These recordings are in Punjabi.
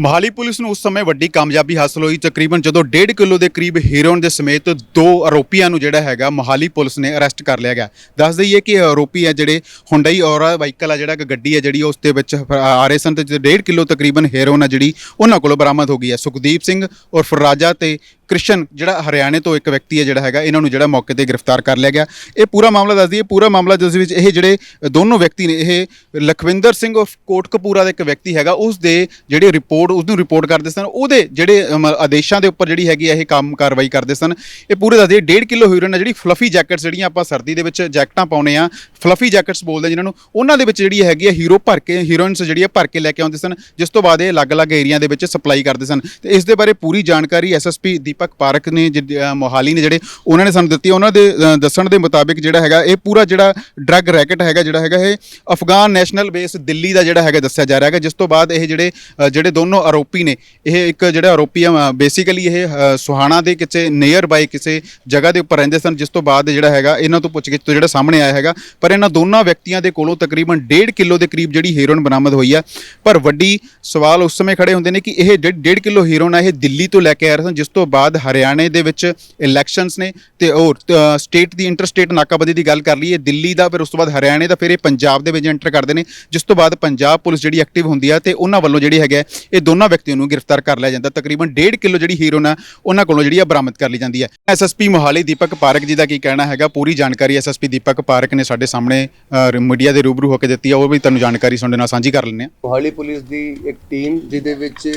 ਮਹਾਲੀ ਪੁਲਿਸ ਨੂੰ ਉਸ ਸਮੇਂ ਵੱਡੀ ਕਾਮਯਾਬੀ ਹਾਸਲ ਹੋਈ। ਤਕਰੀਬਨ ਜਦੋਂ 1.5 ਕਿਲੋ ਦੇ ਕਰੀਬ ਹੀਰੋਇਨ ਦੇ ਸਮੇਤ ਦੋ ਆਰੋਪੀਆਂ ਨੂੰ ਜਿਹੜਾ ਹੈਗਾ ਮਹਾਲੀ ਪੁਲਿਸ ਨੇ ਅਰੈਸਟ ਕਰ ਲਿਆ ਗਿਆ। ਦੱਸ ਦਈਏ ਕਿ ਆਰੋਪੀ ਹੈ ਜਿਹੜੇ ਹੁੰਡਈ ਔਰਾ ਵਾਹੀਕਲ ਆ, ਜਿਹੜਾ ਕਿ ਗੱਡੀ ਹੈ ਜਿਹੜੀ ਉਸ ਦੇ ਵਿੱਚ ਆ ਰਹੇ ਸਨ ਤੇ 1.5 ਕਿਲੋ ਤਕਰੀਬਨ ਹੀਰੋਇਨ ਆ ਜਿਹੜੀ ਉਹਨਾਂ ਕੋਲੋਂ ਬਰਾਮਦ ਹੋ ਗਈ ਹੈ ਸੁਖਦੀਪ ਸਿੰਘ ਔਰ ਫਰਾਜਾ ਤੇ ਕ੍ਰਿਸ਼ਨ ਜਿਹੜਾ ਹਰਿਆਣੇ ਤੋਂ ਇੱਕ ਵਿਅਕਤੀ ਹੈ ਜਿਹੜਾ ਹੈਗਾ ਇਹਨਾਂ ਨੂੰ ਜਿਹੜਾ ਮੌਕੇ ਤੇ ਗ੍ਰਿਫਤਾਰ ਕਰ ਲਿਆ ਗਿਆ। ਇਹ ਪੂਰਾ ਮਾਮਲਾ ਦੱਸਦੀ ਹੈ ਪੂਰਾ ਮਾਮਲਾ ਜਿਸ ਵਿੱਚ ਇਹ ਜਿਹੜੇ ਦੋਨੋਂ ਵਿਅਕਤੀ ਨੇ ਇਹ ਲਖਵਿੰਦਰ ਸਿੰਘ ਆਫ ਕੋਟਕਪੂਰਾ ਦਾ ਇੱਕ ਵਿਅਕਤੀ ਹੈਗਾ ਉਸ ਦੇ ਜਿਹੜੇ ਰਿਪੋਰਟ ਉਸ ਨੂੰ ਰਿਪੋਰਟ ਕਰਦੇ ਸਨ। ਉਹਦੇ ਜਿਹੜੇ ਅਮ, ਆਦੇਸ਼ਾਂ ਦੇ ਉੱਪਰ ਜਿਹੜੀ ਹੈਗੀ ਆ ਇਹ ਕੰਮ ਕਾਰਵਾਈ ਕਰਦੇ ਸਨ। ਇਹ ਪੂਰੇ ਦੱਸਦੀ ਹੈ 1.5 ਕਿਲੋ ਹੀਰੋਇਨ ਹੈ ਜਿਹੜੀ ਫਲਫੀ ਜੈਕਟਸ ਜਿਹੜੀਆਂ ਆਪਾਂ ਸਰਦੀ ਦੇ ਵਿੱਚ ਜੈਕਟਾਂ ਪਾਉਨੇ ਆ ਫਲਫੀ ਜੈਕਟਸ ਬੋਲਦੇ ਜਿਨ੍ਹਾਂ ਨੂੰ ਉਹਨਾਂ ਦੇ ਵਿੱਚ ਜਿਹੜੀ ਹੈਗੀ ਆ ਹੀਰੋ ਭਰ ਕੇ ਹੀਰੋਇਨਸ ਜਿਹੜੀ ਆ ਭਰ ਕੇ ਲੈ ਕੇ ਆਉਂਦੇ ਸਨ ਜਿਸ ਤੋਂ ਬਾਅਦ ਇਹ ਅਲੱਗ-ਅਲੱਗ ਏਰੀਆ ਦੇ ਵਿੱਚ ਸਪਲਾਈ ਕਰਦੇ ਸਨ। ਤੇ ਇਸ ਦੇ ਬਾਰੇ ਪੂਰੀ ਜਾਣਕਾਰੀ ਐਸਐਸਪੀ ਦੀਪਕ ਪਾਰਕ ਨੇ ਜਿ- ਮੋਹਾਲੀ ਨੇ ਜਿਹੜੇ ਉਹਨਾਂ ਨੇ ਸਾਨੂੰ ਦਿੱਤੀ ਉਹਨਾਂ ਦੇ ਦੱਸਣ ਦੇ ਮੁਤਾਬਿਕ ਜਿਹੜਾ ਹੈਗਾ, ਇਹ ਪੂਰਾ ਜਿਹੜਾ ਡਰੱਗ ਰੈਕਟ ਹੈਗਾ, ਜਿਹੜਾ ਹੈਗਾ, ਇਹ ਅਫਗਾਨ ਨੈਸ਼ਨਲ ਬੇਸ ਦਿੱਲੀ ਦਾ ਜਿਹੜਾ ਹੈਗਾ ਦੱਸਿਆ ਜਾ ਰਿਹਾ ਹੈਗਾ, ਜਿਸ ਤੋਂ ਬਾਅਦ ਇਹ ਜਿਹੜੇ ਜਿਹੜੇ ਦੋਨੋਂ ਆਰੋਪੀ ਨੇ, ਇਹ ਇੱਕ ਜਿਹੜਾ ਆਰੋਪੀ ਆ ਬੇਸਿਕਲੀ ਇਹ ਸੁਹਾਣਾ ਦੇ ਕਿਸੇ ਨੀਅਰ ਬਾਈ ਕਿਸੇ ਜਗ੍ਹਾ ਦੇ ਉੱਪਰ ਰਹਿੰਦੇ ਸਨ, ਜਿਸ ਤੋਂ ਬਾਅਦ ਜਿਹੜਾ ਹੈਗਾ, ਇਹਨਾਂ ਤੋਂ ਪੁੱਛਗਿੱਛ ਤੋਂ ਜਿਹੜਾ ਸਾਹਮਣੇ ਆਇਆ ਹੈਗਾ। ਪਰ ਇਹਨਾਂ ਦੋਨਾਂ ਵਿਅਕਤੀਆਂ ਦੇ ਕੋਲੋਂ ਤਕਰੀਬਨ 1.5 ਕਿਲੋ ਦੇ ਕਰੀਬ ਜਿਹੜੀ ਹੀਰੋਇਨ ਬਰਾਮਦ ਹੋਈ ਹੈ ਪਰ ਵੱਡੀ ਸਵਾਲ ਉਸ ਸਮੇਂ ਖੜੇ ਹੁੰਦੇ ਨੇ ਕਿ ਇਹ 1.5 ਕਿਲੋ ਹੈਰੋਇਨ ਆ, ਇਹ ਦਿੱਲੀ ਤੋਂ ਲੈ ਕੇ ਆ ਰਹੇ ਸਨ, ਜਿਸ ਤੋਂ ਬਾਅਦ ਹਰਿਆਣੇ ਦੇ ਵਿੱਚ ਇਲੈਕਸ਼ਨਸ ਨੇ ਤੇ ਹੋਰ ਸਟੇਟ ਦੀ ਇੰਟਰਸਟੇਟ ਨਾਕਾਬੰਦੀ ਦੀ ਗੱਲ ਕਰ ਲਈਏ, ਦਿੱਲੀ ਦਾ, ਫਿਰ ਉਸ ਤੋਂ ਬਾਅਦ ਹਰਿਆਣੇ ਦਾ, ਫਿਰ ਇਹ ਪੰਜਾਬ ਦੇ ਵਿੱਚ ਐਂਟਰ ਕਰਦੇ ਨੇ, ਜਿਸ ਤੋਂ ਬਾਅਦ ਪੰਜਾਬ ਪੁਲਿਸ ਜਿਹੜੀ ਐਕਟਿਵ ਹੁੰਦੀ ਆ ਤੇ ਉਹਨਾਂ ਵੱਲੋਂ ਜਿਹੜੀ ਹੈਗਾ ਇਹ ਦੋਨਾਂ ਵਿਅਕਤੀਆਂ ਨੂੰ ਗ੍ਰਿਫਤਾਰ ਕਰ ਲਿਆ ਜਾਂਦਾ। ਤਕਰੀਬਨ 1.5 ਕਿਲੋ ਜਿਹੜੀ ਹੀਰੋਇਨ ਆ ਉਹਨਾਂ ਕੋਲੋਂ ਜਿਹੜੀ ਆ ਬਰਾਮਦ ਕਰ ਲਈ ਜਾਂਦੀ ਹੈ ਐਸਐਸਪੀ ਮੋਹਾਲੀ ਦੀਪਕ ਪਾਰਕ ਜੀ ਦਾ ਕੀ ਕਹਿਣਾ ਹੈਗਾ? ਪੂਰੀ ਜਾਣਕਾਰੀ ਐਸਐਸਪੀ ਦੀਪਕ ਪਾਰਕ ਨੇ ਸਾਡੇ ਸਾਹਮਣੇ ਮੀਡੀਆ ਦੇ ਰੂਬਰੂ ਹੋ ਕੇ ਦਿੱਤੀ ਆ, ਉਹ ਵੀ ਤੁਹਾਨੂੰ ਜਾਣਕਾਰੀ ਤੁਹਾਡੇ ਨਾਲ ਸਾਂਝੀ ਕਰ ਲੈਂਦੇ ਆ। ਮੋਹਾਲੀ ਪੁਲਿਸ ਦੀ ਇੱਕ ਟੀਮ, ਜਿਹਦੇ ਵਿੱਚ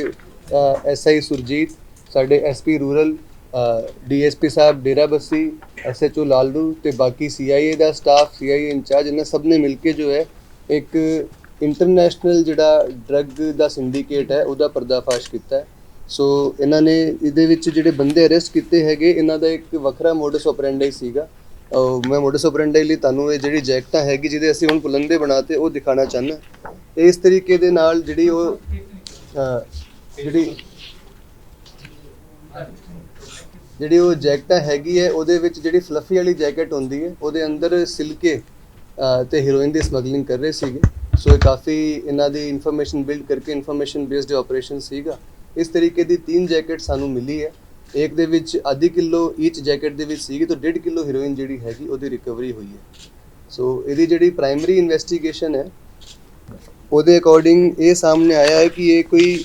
ਐਸਆਈ ਸੁਰਜੀਤ ਸਾਡੇ ਐਸਪੀ ਰੂਰਲ ਡੀਐਸਪੀ ਸਾਹਿਬ, ਡੇਰਾ ਬੱਸੀ ਐਸਐਚਓ ਲਾਲਦੂ ਤੇ ਬਾਕੀ ਸੀਆਈਏ ਦਾ ਸਟਾਫ ਸੀਆਈਏ ਇੰਚਾਰਜ ਇਹਨਾਂ ਸਭ ਨੇ ਮਿਲ ਕੇ ਜੋ ਹੈ ਇੱਕ ਇੰਟਰਨੈਸ਼ਨਲ ਜਿਹੜਾ ਡਰੱਗ ਦਾ ਸਿੰਡੀਕੇਟ ਹੈ, ਉਹਦਾ ਪਰਦਾਫਾਸ਼ ਕੀਤਾ ਹੈ। ਸੋ ਇਹਨਾਂ ਨੇ ਇਹਦੇ ਵਿੱਚ ਜਿਹੜੇ ਬੰਦੇ ਅਰੈਸਟ ਕੀਤੇ ਹੈਗੇ, ਇਹਨਾਂ ਦਾ ਇੱਕ ਵੱਖਰਾ ਮੋਡਸ ਆਪਰੈਂਡੀ ਸੀਗਾ। ਮੈਂ ਮੋਡਸ ਆਪਰੈਂਡੀ ਲਈ ਤੁਹਾਨੂੰ ਇਹ ਜਿਹੜੀ ਜੈਕਟਾਂ ਹੈਗੀ, ਜਿਹਦੇ ਅਸੀਂ ਹੁਣ ਪੁਲੰਦੇ ਬਣਾਤੇ, ਉਹ ਦਿਖਾਣਾ ਚਾਹੁੰਦਾ। ਇਸ ਤਰੀਕੇ ਦੇ ਨਾਲ ਜਿਹੜੀ ਉਹ ਜਿਹੜੀ ਜਿਹੜੀ ਉਹ ਜੈਕਟਾਂ ਹੈਗੀ ਹੈ, ਉਹਦੇ ਵਿੱਚ ਜਿਹੜੀ ਫਲਫੀ ਵਾਲੀ ਜੈਕਟ ਹੁੰਦੀ ਹੈ, ਉਹਦੇ ਅੰਦਰ ਸਿਲਕੇ, ਅਹ, ਤੇ ਹੀਰੋਇਨ ਦੀ ਸਮਗਲਿੰਗ ਕਰ ਰਹੇ ਸੀਗੇ। ਸੋ ਇਹ ਕਾਫੀ ਇਹਨਾਂ ਦੀ ਇਨਫੋਰਮੇਸ਼ਨ ਬਿਲਡ ਕਰਕੇ ਇਨਫੋਰਮੇਸ਼ਨ ਬੇਸਡ ਆਪਰੇਸ਼ਨ ਸੀਗਾ, ਇਸ ਤਰੀਕੇ ਦੀ ਤਿੰਨ ਜੈਕਟ ਸਾਨੂੰ ਮਿਲੀ ਹੈ। ਇੱਕ ਦੇ ਵਿੱਚ ਆਧੀ ਕਿਲੋ ਈਚ ਜੈਕਟ ਦੇ ਵਿੱਚ ਸੀਗੀ, ਤਾਂ 1.5 ਕਿਲੋ ਹੀਰੋਇਨ ਜਿਹੜੀ ਹੈਗੀ, ਉਹਦੀ ਰਿਕਵਰੀ ਹੋਈ ਹੈ। ਸੋ ਇਹਦੀ ਜਿਹੜੀ ਪ੍ਰਾਇਮਰੀ ਇਨਵੈਸਟੀਗੇਸ਼ਨ ਹੈ, ਉਹਦੇ ਅਕੋਰਡਿੰਗ ਇਹ ਸਾਹਮਣੇ ਆਇਆ ਹੈ ਕਿ ਇਹ ਕੋਈ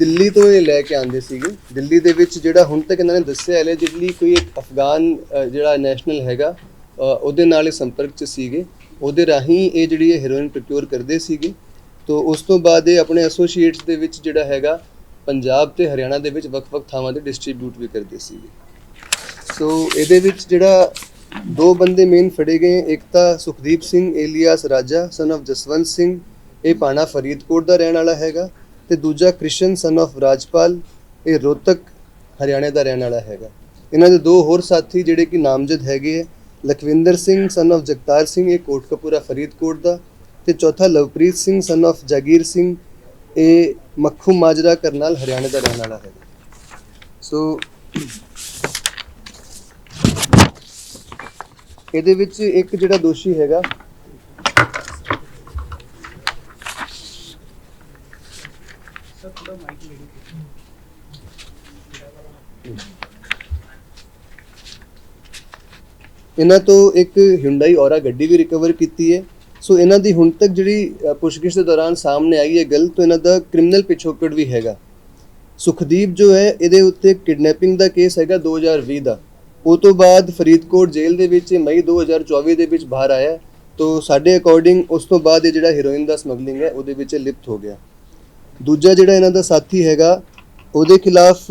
ਦਿੱਲੀ ਤੋਂ ਇਹ ਲੈ ਕੇ ਆਂਦੇ ਸੀਗੇ। ਦਿੱਲੀ ਦੇ ਵਿੱਚ ਜਿਹੜਾ ਹੁਣ ਤੱਕ ਇਹਨਾਂ ਨੇ ਦੱਸਿਆ ਐਲੀਜਿਡਲੀ ਕੋਈ ਇੱਕ ਅਫਗਾਨ ਅਹ, ਜਿਹੜਾ ਨੈਸ਼ਨਲ ਹੈਗਾ ਅਹ, ਉਹਦੇ ਨਾਲ ਇਹ ਸੰਪਰਕ 'ਚ ਸੀਗੇ। ਉਹਦੇ ਰਾਹੀਂ ਇਹ ਜਿਹੜੀ ਇਹ ਹੈਰੋਇਨ ਪ੍ਰੋਕਿਊਰ ਕਰਦੇ ਸੀਗੇ। ਤੋਂ ਉਸ ਤੋਂ ਬਾਅਦ ਇਹ ਆਪਣੇ ਐਸੋਸੀਏਟਸ ਦੇ ਵਿੱਚ ਜਿਹੜਾ ਹੈਗਾ ਪੰਜਾਬ ਤੇ ਹਰਿਆਣਾ ਦੇ ਵਿੱਚ ਵੱਖ-ਵੱਖ ਥਾਵਾਂ ਤੇ ਡਿਸਟ੍ਰੀਬਿਊਟ ਵੀ ਕਰਦੇ ਸੀਗੇ। ਸੋ ਇਹਦੇ ਵਿੱਚ ਜਿਹੜਾ ਦੋ ਬੰਦੇ ਮੇਨ ਫੜੇ ਗਏ ਇੱਕ ਤਾਂ ਸੁਖਦੀਪ ਸਿੰਘ ਏਲੀਆਸ ਰਾਜਾ ਸਨ of ਜਸਵੰਤ ਸਿੰਘ। ਇਹ ਪਾਣਾ ਫਰੀਦਕੋਟ ਦਾ ਰਹਿਣ ਵਾਲਾ ਹੈਗਾ। ਤੇ ਦੂਜਾ ਕ੍ਰਿਸ਼ਨ ਸਨ of ਰਾਜਪਾਲ, ਇਹ ਰੋਹਤਕ ਹਰਿਆਣੇ ਦਾ ਰਹਿਣ ਵਾਲਾ ਹੈਗਾ। ਇਹਨਾਂ ਦੇ ਦੋ ਹੋਰ ਸਾਥੀ ਜਿਹੜੇ ਕਿ ਨਾਮਜ਼ਦ ਹੈਗੇ ਹੈ ਲਖਵਿੰਦਰ ਸਿੰਘ ਸਨ of ਜਗਤਾਰ ਸਿੰਘ, ਇਹ ਕੋਟਕਪੂਰਾ ਫਰੀਦਕੋਟ ਦਾ ਤੇ ਚੌਥਾ ਲਵਪ੍ਰੀਤ ਸਿੰਘ ਸਨ of ਜਾਗੀਰ ਸਿੰਘ, ਇਹ ਮੱਖੂ ਮਾਜਰਾ ਕਰਨਾਲ ਹਰਿਆਣੇ ਦਾ ਰਹਿਣ ਵਾਲਾ ਹੈਗਾ। ਸੋ ਇਹਦੇ ਵਿੱਚ ਇੱਕ ਜਿਹੜਾ ਦੋਸ਼ੀ ਹੈਗਾ ਇਹਨਾਂ ਤੋਂ ਇੱਕ ਹਿੰਡਾਈ ਔਰਾ ਗੱਡੀ ਵੀ ਰਿਕਵਰ ਕੀਤੀ ਹੈ। ਸੋ ਇਹਨਾਂ ਦੀ ਹੁਣ ਤੱਕ ਜਿਹੜੀ ਪੁੱਛਗਿੱਛ ਦੇ ਦੌਰਾਨ ਸਾਹਮਣੇ ਆਈ ਹੈ ਗੱਲ ਤੋਂ ਇਹਨਾਂ ਦਾ ਕ੍ਰਿਮੀਨਲ ਪਿਛੋਕੜ ਵੀ ਹੈਗਾ। ਸੁਖਦੀਪ ਜੋ ਹੈ, ਇਹਦੇ ਉੱਤੇ ਕਿਡਨੈਪਿੰਗ ਦਾ ਕੇਸ ਹੈਗਾ 2020 ਦਾ। ਉਹ ਤੋਂ ਬਾਅਦ ਫਰੀਦਕੋਟ ਜੇਲ੍ਹ ਦੇ ਵਿੱਚ ਮਈ 2024 ਦੇ ਵਿੱਚ ਬਾਹਰ ਆਇਆ। ਤੋਂ ਸਾਡੇ ਅਕੋਰਡਿੰਗ ਉਸ ਤੋਂ ਬਾਅਦ ਇਹ ਜਿਹੜਾ ਹੀਰੋਇਨ ਦਾ ਸਮਗਲਿੰਗ ਹੈ, ਉਹਦੇ ਵਿੱਚ ਲਿਪਤ ਹੋ ਗਿਆ। ਦੂਜਾ ਜਿਹੜਾ ਇਹਨਾਂ ਦਾ ਸਾਥੀ ਹੈਗਾ, ਉਹਦੇ ਖਿਲਾਫ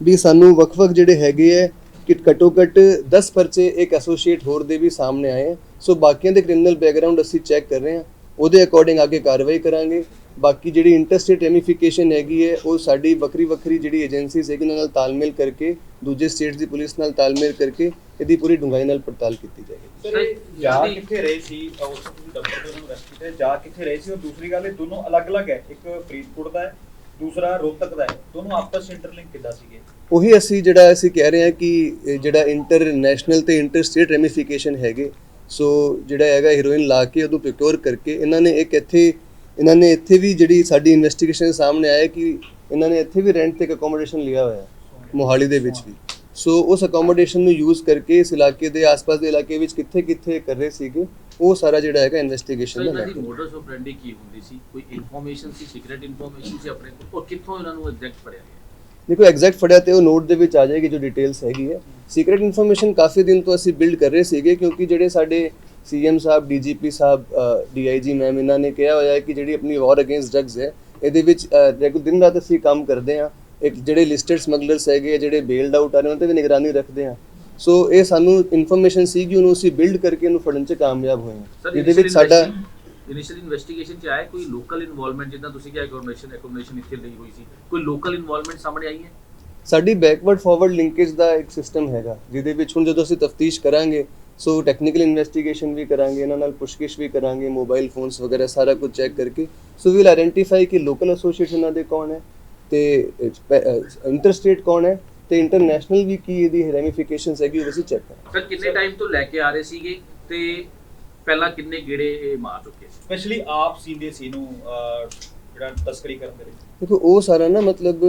ਵੀ ਸਾਨੂੰ ਵੱਖ-ਵੱਖ ਜਿਹੜੇ ਹੈਗੇ ਹੈ ਕਿ ਘੱਟੋ ਘੱਟ 10 ਪਰਚੇ ਇੱਕ ਐਸੋਸੀਏਟ ਹੋਰ ਦੇ ਵੀ ਸਾਹਮਣੇ ਆਏ ਹੈ। ਸੋ ਬਾਕੀਆਂ ਦੇ ਕ੍ਰਿਮੀਨਲ ਬੈਕਗ੍ਰਾਉਂਡ ਅਸੀਂ ਚੈੱਕ ਕਰ ਰਹੇ ਹਾਂ, ਉਹਦੇ ਅਕੋਰਡਿੰਗ ਅੱਗੇ ਕਾਰਵਾਈ ਕਰਾਂਗੇ ਬਾਕੀ ਜਿਹੜੀ ਇੰਟਰਸਟੇਟ ਰੈਮੀਫਿਕੇਸ਼ਨ ਹੈਗੀ ਹੈ ਉਹ ਸਾਡੀ ਵੱਖਰੀ ਵੱਖਰੀ ਜਿਹੜੀ ਏਜੰਸੀਜ਼ ਹੈਗੀ ਉਹਨਾਂ ਨਾਲ ਤਾਲਮੇਲ ਕਰਕੇ ਦੂਜੇ ਸਟੇਟਸ ਦੀ ਪੁਲਿਸ ਨਾਲ ਤਾਲਮੇਲ ਕਰਕੇ ਇਹਦੀ ਪੂਰੀ ਡੂੰਘਾਈ ਨਾਲ ਪੜਤਾਲ ਕੀਤੀ ਜਾਏਗੀ। ਸਰ ਜਾ ਕਿੱਥੇ ਰਹੇ ਸੀ? ਉਸ ਤੋਂ ਦਫ਼ਤਰ ਤੋਂ ਕੀਤਾ ਹੈ, ਜਾ ਕਿੱਥੇ ਰਹੇ ਸੀ? ਔਰ ਦੂਸਰੀ ਗੱਲ ਇਹ ਦੋਨੋਂ ਅਲੱਗ-ਅਲੱਗ ਹੈ। ਇੱਕ ਫਰੀਦਕੋਟ ਦਾ ਹੈ ਦੂਸਰਾ ਰੋਹਤਕ ਦਾ ਹੈ। ਦੋਨੋਂ ਆਪਸ ਵਿੱਚ ਇੰਟਰਲਿੰਕ ਕਿੱਦਾਂ ਸੀਗੇ? ਉਹੀ ਅਸੀਂ ਜਿਹੜਾ ਅਸੀਂ ਕਹਿ ਰਹੇ ਹਾਂ ਕਿ ਜਿਹੜਾ ਇੰਟਰਨੈਸ਼ਨਲ ਤੇ ਇੰਟਰ ਸਟੇਟ ਰੈਮੀਫਿਕੇਸ਼ਨ ਹੈਗੇ ਸੋ ਜਿਹੜਾ ਹੈਗਾ ਹੀਰੋਇਨ ਲਾ ਕੇ ਉਹਨੂੰ ਪ੍ਰੋਕਿਉਰ ਕਰਕੇ ਇਹਨਾਂ ਨੇ ਇੱਕ ਇੱਥੇ ਇਹਨਾਂ ਨੇ ਇੱਥੇ ਵੀ ਜਿਹੜੀ ਸਾਡੀ ਇਨਵੈਸਟੀਗੇਸ਼ਨ ਦੇ ਸਾਹਮਣੇ ਆਇਆ ਕਿ ਇਹਨਾਂ ਨੇ ਇੱਥੇ ਵੀ ਰੈਂਟ ਤੇ ਇੱਕ ਅਕੋਮੋਡੇਸ਼ਨ ਲਿਆ ਹੋਇਆ ਹੈ ਮੋਹਾਲੀ ਦੇ ਵਿੱਚ ਵੀ। ਸੋ ਉਸ ਅਕੋਮੋਡੇਸ਼ਨ ਨੂੰ ਯੂਜ਼ ਕਰਕੇ ਇਸ ਇਲਾਕੇ ਦੇ ਆਸ-ਪਾਸ ਦੇ ਇਲਾਕੇ ਵਿੱਚ ਕਿੱਥੇ-ਕਿੱਥੇ ਕਰ ਰਹੇ ਸੀਗੇ ਉਹ ਸਾਰਾ ਜਿਹੜਾ ਹੈਗਾ ਇਨਵੈਸਟੀਗੇਸ਼ਨ ਦਾ ਮੈਟਰ ਮੋਡਸ ਆਪਰੈਂਡੀ ਕੀ ਹੁੰਦੀ ਸੀ? ਕੋਈ ਇਨਫੋਰਮੇਸ਼ਨ ਸੀ ਸੀਕ੍ਰੀਟ ਇਨਫੋਰਮੇਸ਼ਨ ਸੀ ਆਪਣੇ ਕੋਲ? ਔਰ ਕਿੱਥੋਂ ਇਹਨਾਂ ਨੂੰ ਐਗਜ਼ੈਕਟ ਫੜਿਆ ਗਿਆ? ਦੇਖੋ ਐਗਜ਼ੈਕਟ ਫੜਿਆ ਤੇ ਉਹ ਨੋਟ ਦੇ ਵਿੱਚ ਆ ਜਾਏਗੀ ਜੋ ਡਿਟੇਲਸ ਹੈਗੀ ਹੈ। ਸੀਕ੍ਰੀਟ ਇਨਫੋਰਮੇਸ਼ਨ ਕਾਫੀ ਦਿਨ ਤੋਂ ਅਸੀਂ ਬਿਲਡ ਕਰ ਰਹੇ ਸੀਗੇ ਕਿਉਂਕਿ ਜਿਹੜੇ ਸਾਡੇ CM sahib DGP sahib DIG ma'am ਇਹਨਾਂ ਨੇ ਕਿਹਾ ਹੋਇਆ ਹੈ ਕਿ ਜਿਹੜੀ ਆਪਣੀ ਵਾਰ ਅਗੇਂਸਟ ਡਰੱਗਸ ਹੈ ਇਹਦੇ ਵਿੱਚ ਦੇਖੋ ਦਿਨ ਰਾਤ ਅਸੀਂ ਕੰਮ ਕਰਦੇ ਹਾਂ। ਇੱਕ ਜਿਹੜੇ ਲਿਸਟਡ ਸਮਗਲਰਸ ਹੈਗੇ ਆ, ਜਿਹੜੇ ਬੇਲਡ ਆਊਟ ਆ ਰਹੇ ਉਹਨਾਂ ਤੇ ਵੀ ਨਿਗਰਾਨੀ ਰੱਖਦੇ ਹਾਂ। ਸੋ ਇਹ ਸਾਨੂੰ ਇਨਫੋਰਮੇਸ਼ਨ ਸੀ ਕਿ ਉਹਨੂੰ ਅਸੀਂ ਬਿਲਡ ਕਰਕੇ ਇਹਨੂੰ ਫੜਨ 'ਚ ਕਾਮਯਾਬ ਹੋਏ ਹਾਂ। ਇਹਦੇ ਵਿੱਚ ਸਾਡਾ ਇਨੀਸ਼ੀਅਲ ਇਨਵੈਸਟੀਗੇਸ਼ਨ ਚ ਆਇਆ ਕੋਈ ਲੋਕਲ ਇਨਵੋਲਵਮੈਂਟ ਜਿੱਦਾਂ ਤੁਸੀਂ ਕਿਹਾ ਐਕੋਮੋਡੇਸ਼ਨ ਐਕੋਮੋਡੇਸ਼ਨ ਇੱਥੇ ਲਈ ਹੋਈ ਸੀ। ਕੋਈ ਲੋਕਲ ਇਨਵੋਲਵਮੈਂਟ ਸਾਹਮਣੇ ਆਈ ਹੈ? ਸਾਡੀ ਬੈਕਵਰਡ ਫਾਰਵਰਡ ਲਿੰਕੇਜ ਦਾ ਇੱਕ ਸਿਸਟਮ ਹੈਗਾ ਜਿਹਦੇ ਵਿੱਚ ਹੁਣ ਜਦੋਂ ਅਸੀਂ ਤਫਤੀਸ਼ ਕਰਾਂਗੇ ਸੋ ਟੈਕਨੀਕਲ ਇਨਵੈਸਟੀਗੇਸ਼ਨ ਵੀ ਕਰਾਂਗੇ ਇਹਨਾਂ ਨਾਲ ਪੁੱਛਗਿੱਛ ਵੀ ਕਰਾਂਗੇ ਮੋਬਾਈਲ ਫੋਨਸ ਵਗੈਰਾ ਸਾਰਾ ਕੁਝ ਚੈੱਕ ਕਰਕੇ। ਸੋ ਵੀਲ ਆਇਡੈਂਟੀਫਾਈ ਕਿ ਲੋਕਲ ਐਸੋਸੀਏਸ਼ਨ ਇਹਨਾਂ ਦੇ ਕੌਣ ਹੈ ਤੇ ਇੰਟਰਸਟੇਟ ਕੌਣ ਹੈ ਤੇ ਇੰਟਰਨੈਸ਼ਨਲ ਵੀ ਕੀ ਇਹਦੀ ਰੈਮੀਫਿਕੇਸ਼ਨਸ ਹੈਗੀ ਉਹ ਅਸੀਂ ਚੈੱਕ ਕਰਾਂਗੇ। ਸਰ ਕਿੰਨੇ ਟਾਈਮ ਤੋਂ ਲੈ ਕੇ ਆ ਰਹੇ ਸੀਗੇ ਤੇ ਪਹਿਲਾਂ ਕਿੰਨੇ ਗੇੜੇ ਇਹ ਮਾਰ ਚੁੱਕੇ ਸੀ? ਸਪੈਸ਼ਲੀ ਆਪ ਸੀਂਦੇ ਸੀ ਨੂੰ ਜਿਹੜਾ ਤਸਕਰੀ ਕਰਨ ਦੇ ਲਈ। ਦੇਖੋ ਉਹ ਸਾਰਾ ਨਾ ਮਤਲਬ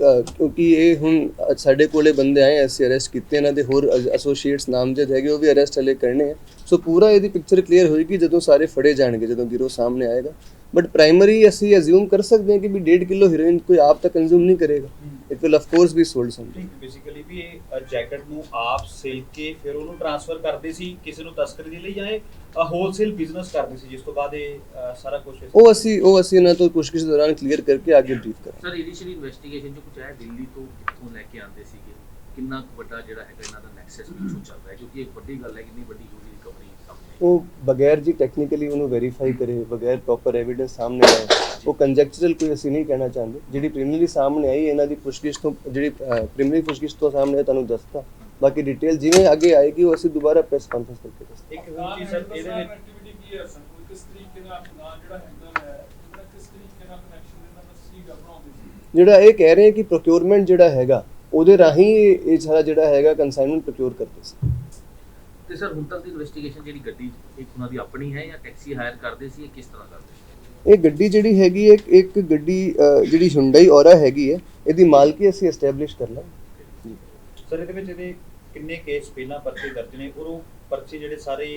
ਕਿਉਂਕਿ ਇਹ ਹੁਣ ਸਾਡੇ ਕੋਲੇ ਬੰਦੇ ਆਏ ਅਸੀਂ ਅਰੈਸਟ ਕੀਤੇ ਇਹਨਾਂ ਦੇ ਹੋਰ ਐਸੋਸੀਏਟਸ ਨਾਮਜ਼ਦ ਹੈਗੇ ਉਹ ਵੀ ਅਰੈਸਟ ਹਲੇ ਕਰਨੇ ਆ। ਸੋ ਪੂਰਾ ਇਹਦੀ ਪਿਕਚਰ ਕਲੀਅਰ ਹੋਏਗੀ ਜਦੋਂ ਸਾਰੇ ਫੜੇ ਜਾਣਗੇ ਜਦੋਂ ਗਿਰੋਹ ਸਾਹਮਣੇ ਆਏਗਾ। ਬਟ ਪ੍ਰਾਇਮਰੀ ਅਸੀਂ ਅਜ਼ਿਊਮ ਕਰ ਸਕਦੇ ਹਾਂ ਕਿ ਵੀ 1.5 ਕਿਲੋ ਹੀਰੋਇਨ ਕੋਈ ਆਪ ਤਾਂ ਕੰਜ਼ੂਮ ਨਹੀਂ ਕਰੇਗਾ। It will of course be sold something basically ਵੀ ਇਹ ਜੈਕਟ ਨੂੰ ਆਪ ਸਿਲ ਕੇ ਫਿਰ ਉਹਨੂੰ ਟ੍ਰਾਂਸਫਰ ਕਰਦੇ ਸੀ ਕਿਸੇ ਨੂੰ ਤਸਕਰੀ ਦੇ ਲਈ ਜਾਂ ਇਹ ਹੋਲਸੇਲ ਬਿਜ਼ਨਸ ਕਰਦੇ ਸੀ ਜਿਸ ਤੋਂ ਬਾਅਦ ਇਹ ਸਾਰਾ ਕੁਝ ਉਹ ਅਸੀਂ ਉਹ ਅਸੀਂ ਇਹਨਾਂ ਤੋਂ ਪੁੱਛਗਿੱਛ ਦੌਰਾਨ ਕਲੀਅਰ ਕਰਕੇ ਅੱਗੇ ਬਰੀਫ ਕਰਾਂਗੇ ਸਰ ਇਨੀਸ਼ੀਅਲ ਇਨਵੈਸਟੀਗੇਸ਼ਨ ਚ ਕੁਝ ਆਇਆ ਦਿੱਲੀ ਤੋਂ ਕਿੱਥੋਂ ਲੈ ਕੇ ਆਉਂਦੇ ਸੀਗੇ? ਕਿੰਨਾ ਕੁ ਵੱਡਾ ਜਿਹੜਾ ਹੈਗਾ ਇਹਨਾਂ ਦਾ ਨੈਕਸਸ ਪਿੱਛੋਂ ਚੱਲ ਰਿਹਾ ਹੈ? ਕਿਉਂਕਿ ਇੱਕ ਵੱਡੀ ਗੱਲ ਹੈ ਕਿੰਨੀ ਵੱਡੀ ਹੋਈ ਰਿਕਵਰੀ ਸਾਹਮਣੇ ਆਈ। ਉਹ ਬਗੈਰ ਜੀ ਟੈਕਨੀਕਲੀ ਉਹਨੂੰ ਵੈਰੀਫਾਈ ਕਰੇ ਬਗੈਰ ਪ੍ਰੋਪਰ ਐਵੀਡੈਂਸ ਸਾਹਮਣੇ ਆਏ। ਉਹ ਕੰਜੈਕਚਰਲ ਕੋਈ ਅਸੀਂ ਨਹੀਂ ਕਹਿਣਾ ਚਾਹੁੰਦੇ। ਜਿਹੜੀ ਪ੍ਰੀਮਿਨਰੀ ਸਾਹਮਣੇ ਆਈ ਇਹਨਾਂ ਦੀ ਪੁੱਛਗਿੱਛ ਤੋਂ ਜਿਹੜੀ ਪ੍ਰੀਮਿਨਰੀ ਪੁੱਛਗਿੱਛ ਤੋਂ ਸਾਹਮਣੇ ਤੁਹਾਨੂੰ ਦੱਸਤਾ। ਬਾਕੀ ਡਿਟੇਲ ਜਿਵੇਂ ਅੱਗੇ ਆਏਗੀ ਉਹ ਅਸੀਂ ਦੁਬਾਰਾ ਪ੍ਰੈਸ ਕਾਨਫਰੰਸ ਕਰਕੇ ਦੱਸਾਂਗੇ ਇੱਕ ਹੋਰ ਚੀਜ਼ ਸਰ ਇਹਦੇ ਵਿੱਚ ਐਕਟੀਵਿਟੀ ਕੀ ਹੈ ਸਰ ਕੋਈ ਕਿਸ ਤਰੀਕੇ ਨਾਲ ਆਪਣਾ ਜਿਹੜਾ ਹੈਂਡਲ ਹੈ ਉਹਦਾ ਕਿਸ ਤਰੀਕੇ ਨਾਲ ਕਨੈਕਸ਼ਨ ਇਹਨਾਂ ਦਾ ਸੀ ਬਣਾਉਂਦੇ ਸੀ ਜਿਹੜਾ ਇਹ ਕਹਿ ਰਹੇ ਕਿ ਪ੍ਰੋਕਿਉਰਮੈਂਟ ਜਿਹੜਾ ਹੈਗਾ ਉਹਦੇ ਰਾਹੀਂ ਇਹ ਸਾਰਾ ਜਿਹੜਾ ਹੈਗਾ ਕਨਸਾਈਨਮੈਂਟ ਪ੍ਰੋਕਿਉਰ ਕਰਦੇ ਸੀ। ਤੇ ਸਰ ਹੁਣ ਤੱਕ ਦੀ ਇਨਵੈਸਟੀਗੇਸ਼ਨ ਜਿਹੜੀ ਗੱਡੀ ਇੱਕ ਉਹਨਾਂ ਦੀ ਆਪਣੀ ਹੈ ਜਾਂ ਟੈਕਸੀ ਹਾਇਰ ਕਰਦੇ ਸੀ ਇਹ ਕਿਸ ਤਰ੍ਹਾਂ ਕਰਦੇ ਸੀ? ਇਹ ਗੱਡੀ ਜਿਹੜੀ ਹੈਗੀ ਇੱਕ ਇੱਕ ਗੱਡੀ ਜਿਹੜੀ ਹੁੰਡਈ ਔਰਾ ਹੈਗੀ ਹੈ ਇਹਦੀ ਮਾਲਕੀ ਅਸੀਂ ਐਸਟੈਬਲਿਸ਼ ਕਰ ਲਾਂਗੇ। ਸਰ ਇਹਦੇ ਵਿੱਚ ਇਹਦੇ ਕਿੰਨੇ ਕੇਸ ਪਹਿਲਾਂ ਪਰਚੇ ਦਰਜ ਨੇ? ਉਹ ਪਰਚੇ ਜਿਹੜੇ ਸਾਰੇ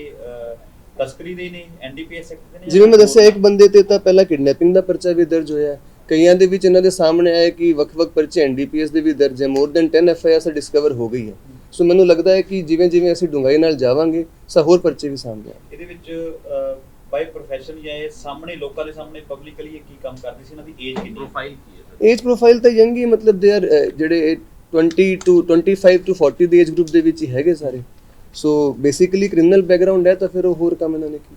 ਤਸਕਰੀ ਦੇ ਨੇ? ਐਨਡੀਪੀਐਸ ਐਕਟ ਦੇ ਨੇ ਜਿਵੇਂ ਮੈਂ ਦੱਸਿਆ ਇੱਕ ਬੰਦੇ ਤੇ ਤਾਂ ਪਹਿਲਾਂ ਕਿਡਨੈਪਿੰਗ ਦਾ ਪਰਚਾ ਵੀ ਦਰਜ ਹੋਇਆ ਕਈਆਂ ਦੇ ਵਿੱਚ ਇਹਨਾਂ ਦੇ ਸਾਹਮਣੇ ਆਇਆ ਕਿ ਵੱਖ-ਵੱਖ ਪਰਚੇ ਐਨਡੀਪੀਐਸ ਦੇ ਵੀ ਦਰਜ ਹੈ। ਮੋਰ ਦੈਨ 10 ਐਫਆਈਆਰ ਡਿਸਕਵਰ ਹੋ ਗਈ ਹੈ। ਸੋ ਮੈਨੂੰ ਲੱਗਦਾ ਹੈ ਕਿ ਜਿਵੇਂ ਜਿਵੇਂ ਅਸੀਂ ਡੂੰਘਾਈ ਨਾਲ ਜਾਵਾਂਗੇ ਸਾ ਹੋਰ ਪਰਚੇ ਵੀ ਸਾਹਮਣੇ ਆਉਣਗੇ। ਇਹਦੇ ਵਿੱਚ ਬਾਈ ਪ੍ਰੋਫੈਸ਼ਨ ਜਾਂ ਇਹ ਸਾਹਮਣੇ ਲੋਕਾਂ ਦੇ ਸਾਹਮਣੇ ਪਬਲਿਕਲੀ ਇਹ ਕੀ ਕੰਮ ਕਰਦੇ ਸੀ? ਇਹਨਾਂ ਦੀ ਏਜ ਕਿੰਨੀ ਹੈ? ਪ੍ਰੋਫਾਈਲ ਕੀ ਹੈ? ਸਰ ਏਜ ਪ੍ਰੋਫਾਈਲ ਤਾਂ ਯੰਗ ਹੀ ਮਤਲਬ ਦੇ ਆਰ ਜਿਹੜੇ ਇਹ 20 ਟੂ 25 ਟੂ 40 ਦੇ ਏਜ ਗਰੁੱਪ ਦੇ ਵਿੱਚ ਹੀ ਹੈਗੇ ਸਾਰੇ। ਸੋ ਬੇਸਿਕਲੀ ਕ੍ਰਿਮੀਨਲ ਬੈਕਗ੍ਰਾਉਂਡ ਹੈ ਤਾਂ ਫਿਰ ਉਹ ਹੋਰ ਕੰਮ ਇਹਨਾਂ ਨੇ ਕੀ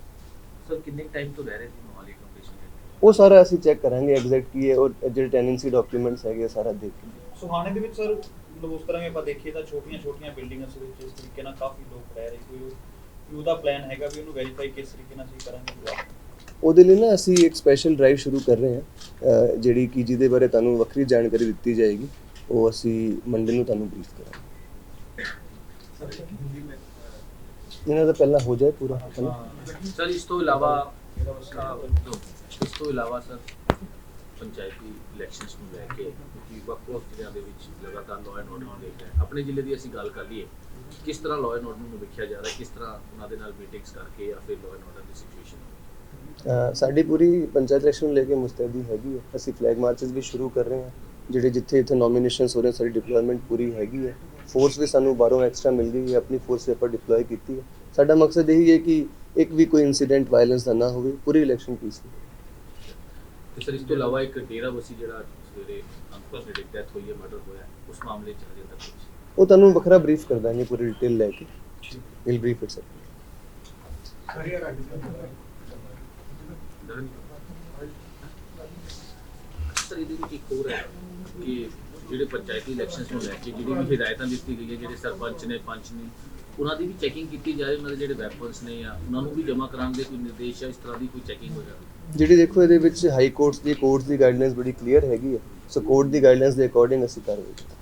ਸਰ ਕਿੰਨੇ ਟਾਈਮ ਤੋਂ ਰਹਿ ਰਹੇ ਸੀ? ਉਹ ਸਾਰਾ ਅਸੀਂ ਚੈੱਕ ਕਰਾਂਗੇ ਐਗਜ਼ੈਕਟ ਕੀ ਹੈ ਔਰ ਜਿਹੜੇ ਟੈਨੈਂਸੀ ਡਾਕੂਮੈਂਟਸ ਹੈਗੇ ਆ, ਸਾਰਾ ਦੇਖ ਕੇ। ਸੁਹਾਣੇ ਦੇ ਵਿੱਚ ਸਰ ਮਤਲਬ ਉਸ ਤਰ੍ਹਾਂ ਵੀ ਆਪਾਂ ਦੇਖੀਏ ਤਾਂ ਛੋਟੀਆਂ ਛੋਟੀਆਂ ਬਿਲਡਿੰਗਾਂ ਦੇ ਵਿੱਚ ਇਸ ਤਰੀਕੇ ਨਾਲ ਕਾਫੀ ਲੋਕ ਰਹਿ ਰਹੇ ਕੋਈ ਉਹ- ਕੋਈ ਉਹਦਾ ਪਲਾਨ ਹੈਗਾ ਵੀ ਉਹਨੂੰ ਵੈਰੀਫਾਈ ਕਿਸ ਤਰੀਕੇ ਨਾਲ ਅਸੀਂ ਕਰਾਂਗੇ ਉਹਦੇ ਲਈ ਨਾ ਅਸੀਂ ਇੱਕ ਸਪੈਸ਼ਲ ਡਰਾਈਵ ਸ਼ੁਰੂ ਕਰ ਰਹੇ ਹਾਂ ਅਹ ਜਿਹੜੀ ਕਿ ਜਿਹਦੇ ਬਾਰੇ ਤੁਹਾਨੂੰ ਵੱਖਰੀ ਜਾਣਕਾਰੀ ਦਿੱਤੀ ਜਾਏਗੀ ਉਹ ਅਸੀਂ ਮੰਡੇ ਨੂੰ ਤੁਹਾਨੂੰ ਬਰੀਫ ਕਰਾਂਗੇ। ਇਹਨਾਂ ਦਾ ਪਹਿਲਾਂ ਹੋ ਜਾਏ ਪੂਰਾ ਹੈ ਨਾ ਸਰ ਇਸ ਤੋਂ ਇਲਾਵਾ ਇਸ ਤੋਂ ਇਲਾਵਾ ਸਰ, ਪੰਚਾਇਤੀ ਇਲੈਕਸ਼ਨਸ ਨੂੰ ਲੈ ਕੇ ਕਿਉਂਕਿ ਵੱਖ-ਵੱਖ ਜ਼ਿਲ੍ਹਿਆਂ ਦੇ ਵਿੱਚ ਲਗਾਤਾਰ ਲਾਅ ਐਂਡ ਆਰਡਰ ਨੂੰ ਦੇਖ ਰਿਹਾ ਆਪਣੇ ਜ਼ਿਲ੍ਹੇ ਦੀ ਅਸੀਂ ਗੱਲ ਕਰ ਲਈਏ ਕਿਸ ਤਰ੍ਹਾਂ ਲਾਅ ਐਂਡ ਆਰਡਰ ਨੂੰ ਵੇਖਿਆ ਜਾ ਰਿਹਾ, ਕਿਸ ਤਰ੍ਹਾਂ ਉਹਨਾਂ ਦੇ ਨਾਲ ਮੀਟਿੰਗਸ ਕਰਕੇ ਜਾਂ ਫਿਰ ਲਾਅ ਐਂਡ ਆਰਡਰ ਦੀ ਸਿਚੁਏਸ਼ਨ ਸਾਡੀ ਪੂਰੀ ਪੰਚਾਇਤ ਇਲੈਕਸ਼ਨ ਨੂੰ ਲੈ ਕੇ ਮੁਸਤੈਦੀ ਹੈਗੀ ਹੈ। ਅਸੀਂ ਫਲੈਗ ਮਾਰਚਸ ਵੀ ਸ਼ੁਰੂ ਕਰ ਰਹੇ ਹਾਂ, ਜਿਹੜੇ ਜਿੱਥੇ ਇੱਥੇ ਨੋਮੀਨੇਸ਼ਨਸ ਹੋ ਰਹੇ, ਸਾਡੀ ਡਿਪਲੋਇਮੈਂਟ ਪੂਰੀ ਹੈਗੀ ਹੈ। ਫੋਰਸ ਵੀ ਸਾਨੂੰ ਬਾਹਰੋਂ ਐਕਸਟਰਾ ਮਿਲ ਗਈ ਹੈ, ਆਪਣੀ ਫੋਰਸ ਵੀ ਆਪਾਂ ਡਿਪਲੋਏ ਕੀਤੀ ਹੈ। ਸਾਡਾ ਮਕਸਦ ਇਹ ਹੈ ਕਿ ਇੱਕ ਵੀ ਕੋਈ ਇਨਸੀਡੈਂਟ ਵਾਇਲੈਂਸ ਦਾ ਨਾ ਹੋਵੇ ਪੂਰੀ ਇਲੈਕਸ਼ਨ ਪੀਸਫੁਲ ਤੇ ਸਰ ਇਸ ਤੋਂ ਇਲਾਵਾ ਇੱਕ ਡੇਰਾ ਬਸੀ ਜਿਹੜਾ ਸਵੇਰੇ ਅੰਕਲ ਦੀ ਡੈਥ ਹੋਈ ਹੈ ਮਰਡਰ ਹੋਇਆ ਉਸ ਮਾਮਲੇ 'ਚ ਹਜੇ ਤੱਕ ਉਹ ਤੁਹਾਨੂੰ ਵੱਖਰਾ ਬਰੀਫ ਕਰ ਦਾਂਗੇ ਪੂਰੀ ਡਿਟੇਲ ਲੈ ਕੇ। Will brief it sir sir ਇਹਦੇ ਵਿੱਚ ਇੱਕ ਹੋਰ ਹੈ ਕਿ ਜਿਹੜੇ ਪੰਚਾਇਤੀ ਇਲੈਕਸ਼ਨਸ ਨੂੰ ਲੈ ਕੇ ਜਿਹੜੀ ਵੀ ਹਦਾਇਤਾਂ ਦਿੱਤੀ ਗਈ ਹੈ ਜਿਹੜੇ ਸਰਪੰਚ ਨੇ ਪੰਚ ਨੇ ਉਹਨਾਂ ਦੀ ਵੀ ਚੈਕਿੰਗ ਕੀਤੀ ਜਾਏ ਉਹਨਾਂ ਦੇ ਜਿਹੜੇ ਵੈਪਨਸ ਨੇ ਜਾਂ ਉਹਨਾਂ ਨੂੰ ਵੀ ਜਮ੍ਹਾਂ ਕਰਾਉਣ ਦੇ ਕੋਈ ਨਿਰਦੇਸ਼ ਜਾਂ ਇਸ ਤਰ੍ਹਾਂ ਦੀ ਕੋਈ ਚੈਕਿੰਗ ਹੋ ਜਾਵੇ। ਜਿਹੜੀ ਦੇਖੋ ਇਹਦੇ ਵਿੱਚ ਹਾਈ ਕੋਰਟਸ ਦੀ ਕੋਰਟਸ ਦੀ ਗਾਈਡਲਾਈਨਸ ਬੜੀ ਕਲੀਅਰ ਹੈਗੀ ਆ ਸੋ ਕੋਰਟ ਦੀ ਗਾਈਡਲਾਈਨਸ ਦੇ ਅਕੋਰਡਿੰਗ ਅਸੀਂ ਕਰ ਰਹੇ